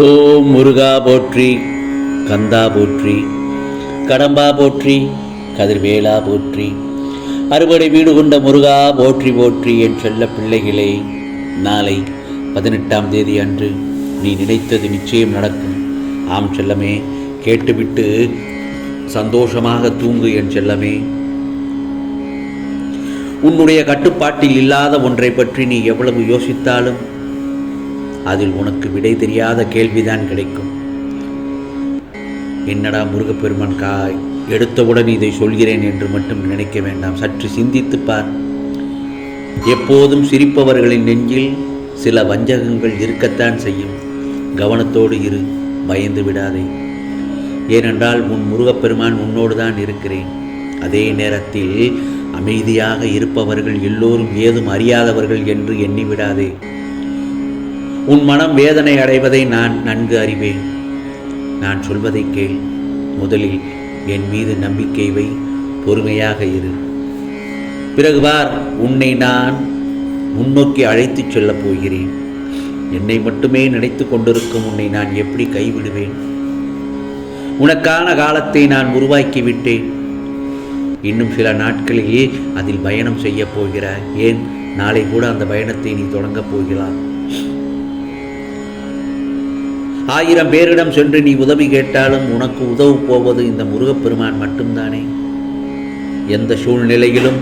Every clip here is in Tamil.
ஓம் முருகா போற்றி கந்தா போற்றி கடம்பா போற்றி கதிர்வேலா போற்றி. அறுபடை வீடு கொண்ட முருகா போற்றி போற்றி என் செல்ல பிள்ளைகளே நாளை பதினெட்டாம் தேதி அன்று நீ நினைத்தது நிச்சயம் நடக்கும். ஆம் செல்லமே கேட்டுவிட்டு சந்தோஷமாக தூங்கு என் செல்லமே. உன்னுடைய கட்டுப்பாட்டில் இல்லாத ஒன்றை பற்றி நீ எவ்வளவு யோசித்தாலும் அதில் உனக்கு விடை தெரியாத கேள்விதான் கிடைக்கும். என்னடா முருகப்பெருமான் கா எடுத்தவுடன் இதை சொல்கிறேன் என்று மட்டும் நினைக்க வேண்டாம். சற்று சிந்தித்துப் பார். எப்போதும் சிரிப்பவர்களின் நெஞ்சில் சில வஞ்சகங்கள் இருக்கத்தான் செய்யும். கவனத்தோடு இரு பயந்து விடாதே. ஏனென்றால் உன் முருகப்பெருமான் உன்னோடு தான் இருக்கிறேன். அதே நேரத்தில் அமைதியாக இருப்பவர்கள் எல்லோரும் ஏதும் அறியாதவர்கள் என்று எண்ணிவிடாதே உன் மனம் வேதனை அடைவதை நான் நன்கு அறிவேன். நான் சொல்வதை கேள். முதலில் என் மீது நம்பிக்கை வை. பொறுமையாக இரு. பிறகு பார் உன்னை நான் முன்னோக்கி அழைத்துச் செல்லப் போகிறேன். என்னை மட்டுமே நினைத்து கொண்டிருக்கும் உன்னை நான் எப்படி கைவிடுவேன்? உனக்கான காலத்தை நான் உருவாக்கி விட்டேன் இன்னும் சில நாட்களிலேயே அதில் பயணம் செய்யப் போகிறாய். ஏன்? நாளை கூட அந்த பயணத்தை நீ தொடங்கப் போகிறாய். ஆயிரம் பேரிடம் சென்று நீ உதவி கேட்டாலும் உனக்கு உதவு போவது இந்த முருகப்பெருமான் மட்டும்தானே? எந்த சூழ்நிலையிலும்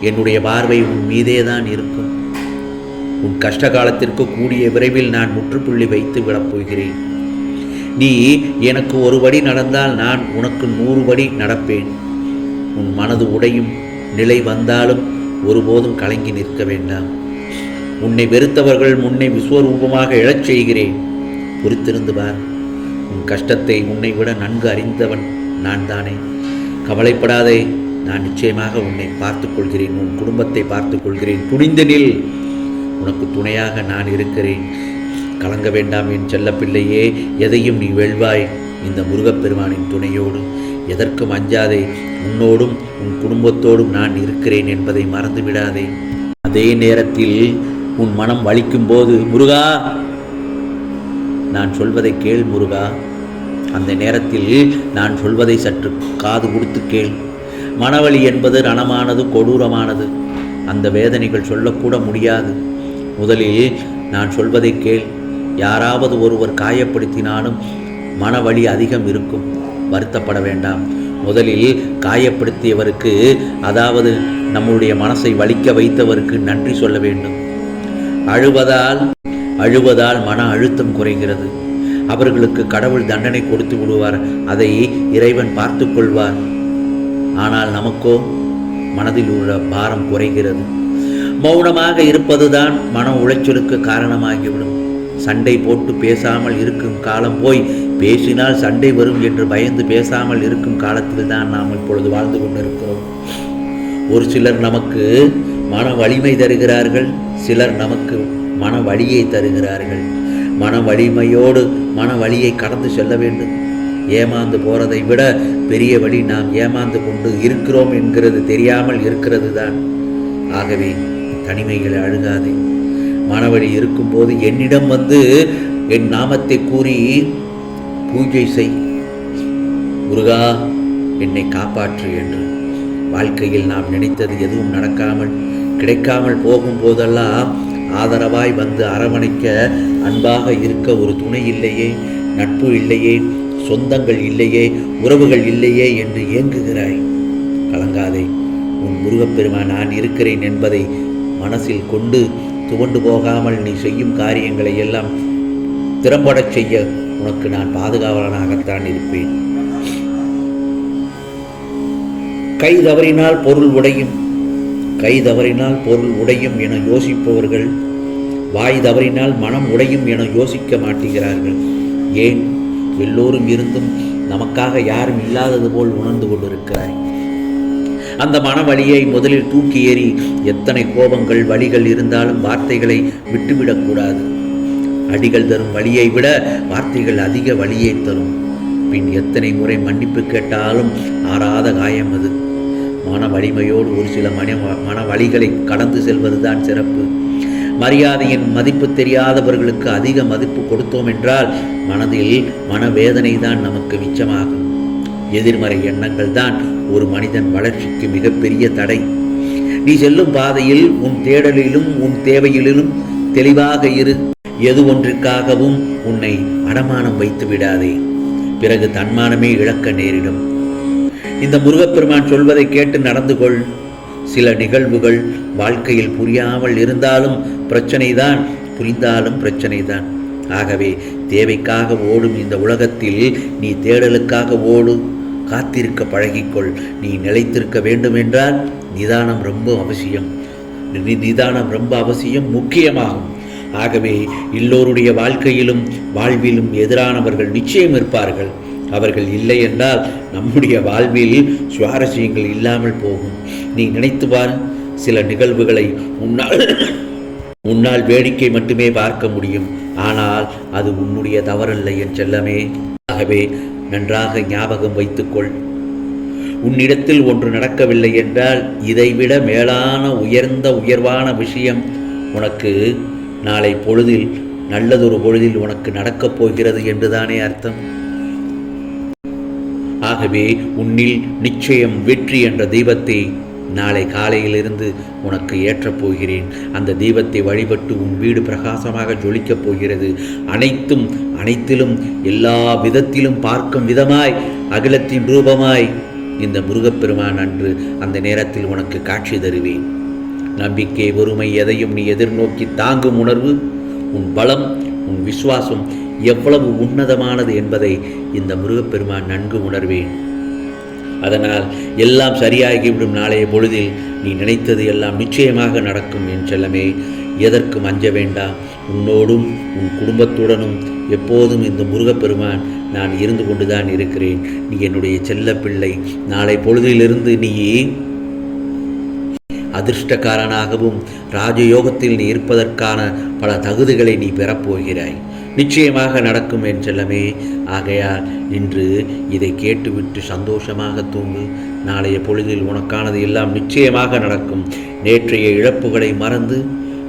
என்னுடைய பார்வை உன் மீதே தான் இருக்கும். உன் கஷ்ட காலத்திற்கு கூடிய விரைவில் நான் முற்றுப்புள்ளி வைத்து விடப் போகிறேன் நீ எனக்கு ஒரு படி நடந்தால் நான் உனக்கு நூறு படி நடப்பேன். உன் மனது உடையும் நிலை வந்தாலும் ஒருபோதும் கலங்கி நிற்க வேண்டாம். உன்னை வெறுத்தவர்கள் முன்னை விஸ்வரூபமாக எழச் செய்கிறேன். பொறுத்திருந்து பார். உன் கஷ்டத்தை உன்னை விட நன்கு அறிந்தவன் நான் தானே. கவலைப்படாதே நான் நிச்சயமாக உன்னை பார்த்துக்கொள்கிறேன் உன் குடும்பத்தை பார்த்துக்கொள்கிறேன் துணிந்தனில் நில். உனக்கு துணையாக நான் இருக்கிறேன். கலங்க வேண்டாம் என் செல்லப்பிள்ளையே எதையும் நீ வெல்வாய். இந்த முருகப்பெருமானின் துணையோடு எதற்கும் அஞ்சாதே. உன்னோடும் உன் குடும்பத்தோடும் நான் இருக்கிறேன் என்பதை மறந்து விடாதே அதே நேரத்தில் உன் மனம் வலிக்கும் போது முருகா நான் சொல்வதை கேள் முருகா. அந்த நேரத்தில் நான் சொல்வதை சற்று காது கொடுத்து கேள். மனவழி என்பது ரணமானது கொடூரமானது. அந்த வேதனைகள் சொல்லக்கூட முடியாது. முதலில் நான் சொல்வதை கேள். யாராவது ஒருவர் காயப்படுத்தினாலும் மனவழி அதிகம் இருக்கும். வருத்தப்பட வேண்டாம். முதலில் காயப்படுத்தியவருக்கு அதாவது நம்முடைய மனசை வலிக்க வைத்தவருக்கு நன்றி சொல்ல வேண்டும். அழுவதால் அழுவதால் மன அழுத்தம் குறைகிறது. அவர்களுக்கு கடவுள் தண்டனை கொடுத்து விடுவார். அதை இறைவன் பார்த்து கொள்வார். ஆனால் நமக்கோ மனதில் உள்ள பாரம் குறைகிறது. மௌனமாக இருப்பதுதான் மன உளைச்சலுக்கு காரணமாகிவிடும். சண்டை போட்டு பேசாமல் இருக்கும் காலம் போய் பேசினால் சண்டை வரும் என்று பயந்து பேசாமல் இருக்கும் காலத்தில் தான் நாம் இப்பொழுது வாழ்ந்து கொண்டிருக்கிறோம். ஒரு சிலர் நமக்கு மன வலிமை தருகிறார்கள். சிலர் நமக்கு மன வழியை தருகிறார்கள். மன வலிமையோடு மன வழியை கடந்து செல்ல வேண்டும். ஏமாந்து போறதை விட பெரிய வழி நாம் ஏமாந்து கொண்டு இருக்கிறோம் என்கிறது தெரியாமல் இருக்கிறது தான் ஆகவே தனிமைகளை அழுகாதே. மனவழி இருக்கும்போது என்னிடம் வந்து என் நாமத்தை கூறி பூஜை செய். முருகா என்னை காப்பாற்று என்று. வாழ்க்கையில் நாம் நினைத்தது எதுவும் நடக்காமல் கிடைக்காமல் போகும் போதெல்லாம் ஆதரவாய் வந்து அரவணைக்க அன்பாக இருக்க ஒரு துணை இல்லையே நட்பு இல்லையே சொந்தங்கள் இல்லையே உறவுகள் இல்லையே என்று ஏங்குகிறாய். கலங்காதே உன் முருகப்பெருமான் நான் இருக்கிறேன் என்பதை மனசில் கொண்டு துவண்டு போகாமல் நீ செய்யும் காரியங்களை எல்லாம் திறம்படச் செய்ய உனக்கு நான் பாதுகாவலனாகத்தான் இருப்பேன். கை தவறினால் பொருள் உடையும். கை தவறினால் பொருள் உடையும் என யோசிப்பவர்கள் வாய் தவறினால் மனம் உடையும் என யோசிக்க மாட்டேங்கிறார்கள். ஏன்? எல்லோரும் இருந்தும் நமக்காக யாரும் இல்லாதது போல் உணர்ந்து கொண்டிருக்கிறாய். அந்த மனவழியை முதலில் தூக்கி ஏறி எத்தனை கோபங்கள் வழிகள் இருந்தாலும் வார்த்தைகளை விட்டுவிடக்கூடாது அடிகள் தரும் வழியை விட வார்த்தைகள் அதிக வழியை தரும். பின் எத்தனை முறை மன்னிப்பு கேட்டாலும் ஆறாத காயம் அது. மன வலிமையோடு ஒரு சில மன மன வழிகளை கடந்து செல்வதுதான் சிறப்பு. மரியாதையின் மதிப்பு தெரியாதவர்களுக்கு அதிக மதிப்பு கொடுத்தோம் என்றால் மனதில் மனவேதனை தான் நமக்கு மிச்சமாகும். எதிர்மறை எண்ணங்கள் தான் ஒரு மனிதன் வளர்ச்சிக்கு மிகப்பெரிய தடை. நீ செல்லும் பாதையில் உன் தேடலிலும் உன் தேவையிலும் தெளிவாக இரு. எது ஒன்றிற்காகவும் உன்னை அடமானம் வைத்து விடாதே பிறகு தன்மானமே இழக்க நேரிடும். இந்த முருகப்பெருமான் சொல்வதை கேட்டு நடந்து கொள். சில நிகழ்வுகள் வாழ்க்கையில் புரியாமல் இருந்தாலும் பிரச்சனைதான் புரிந்தாலும் பிரச்சனைதான். ஆகவே தேவைக்காக ஓடும் இந்த உலகத்தில் நீ தேடலுக்காக ஓடு. காத்திருக்க பழகிக்கொள். நீ நிலைத்திருக்க வேண்டும் என்றால் நிதானம் ரொம்ப அவசியம். நிதானம் ரொம்ப அவசியம் முக்கியமாகும். ஆகவே எல்லோருடைய வாழ்க்கையிலும் வாழ்விலும் எதிரானவர்கள் நிச்சயம் இருப்பார்கள். அவர்கள் இல்லை என்றால் நம்முடைய வாழ்வில் சுவாரஸ்யங்கள் இல்லாமல் போகும். நீ நினைத்து பார் சில நிகழ்வுகளை உன்னால் உன்னால் வேடிக்கை மட்டுமே பார்க்க முடியும். ஆனால் அது உன்னுடைய தவறல்ல என் செல்லமே. ஆகவே நன்றாக ஞாபகம் வைத்துக்கொள். உன்னிடத்தில் ஒன்று நடக்கவில்லை என்றால் இதைவிட மேலான உயர்ந்த உயர்வான விஷயம் உனக்கு நாளை பொழுதில் நல்லதொரு பொழுதில் உனக்கு நடக்கப் போகிறது என்றுதானே அர்த்தம்? ஆகவே உன்னில் நிச்சயம் வெற்றி என்ற தெய்வத்தை நாளை காலையிலிருந்து உனக்கு ஏற்றப் போகிறேன். அந்த தெய்வத்தை வழிபட்டு உன் வீடு பிரகாசமாக ஜொலிக்கப் போகிறது. அனைத்தும் அனைத்திலும் எல்லா விதத்திலும் பார்க்கும் விதமாய் அகிலத்தின் ரூபமாய் இந்த முருகப்பெருமான் அன்று அந்த நேரத்தில் உனக்கு காட்சி தருவேன். நம்பிக்கை ஒருமை எதையும் நீ எதிர்நோக்கி தாங்கும் உணர்வு உன் பலம் உன் விசுவாசம் எவ்வளவு உன்னதமானது என்பதை இந்த முருகப்பெருமான் நன்கு உணர்வேன். அதனால் எல்லாம் சரியாகிவிடும் நாளைய பொழுதில் நீ நினைத்தது எல்லாம் நிச்சயமாக நடக்கும் என் செல்லமே. எதற்கும் அஞ்ச வேண்டாம்? உன்னோடும் உன் குடும்பத்துடனும் எப்போதும் இந்த முருகப்பெருமான் நான் இருந்து கொண்டுதான் இருக்கிறேன். நீ என்னுடைய செல்ல பிள்ளை. நாளை பொழுதிலிருந்து நீ அதிர்ஷ்டக்காரனாகவும் ராஜயோகத்தில் நீ இருப்பதற்கான பல தகுதிகளை நீ பெறப்போகிறாய். நிச்சயமாக நடக்கும் என் செல்லமே. ஆகையால் இன்று இதை கேட்டுவிட்டு சந்தோஷமாக தூங்கு. நாளைய பொழுதில் உனக்கானது எல்லாம் நிச்சயமாக நடக்கும். நேற்றைய இழப்புகளை மறந்து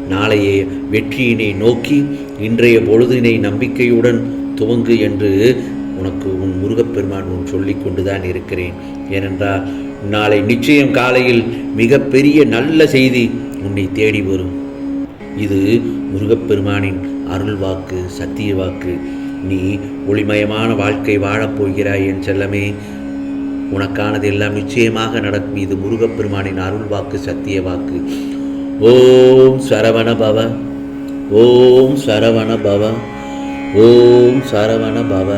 நாளைய வெற்றியினை நோக்கி இன்றைய பொழுதினை நம்பிக்கையுடன் துவங்கு என்று உனக்கு உன் முருகப்பெருமான் உன் சொல்லிக் கொண்டுதான் இருக்கிறேன். ஏனென்றால் நாளை நிச்சயம் காலையில் மிகப்பெரிய நல்ல செய்தி உன்னை தேடி வரும். இது முருகப்பெருமானின் அருள் வாக்கு சத்திய வாக்கு நீ ஒளிமயமான வாழ்க்கை வாழப் போகிறாய் என் செல்லமே. உனக்கானது எல்லாம் நிச்சயமாக நடக்கும். இது முருகப்பெருமானின் அருள் வாக்கு சத்திய வாக்கு ஓம் சரவண பவ ஓம் சரவண பவ ஓம் சரவண பவ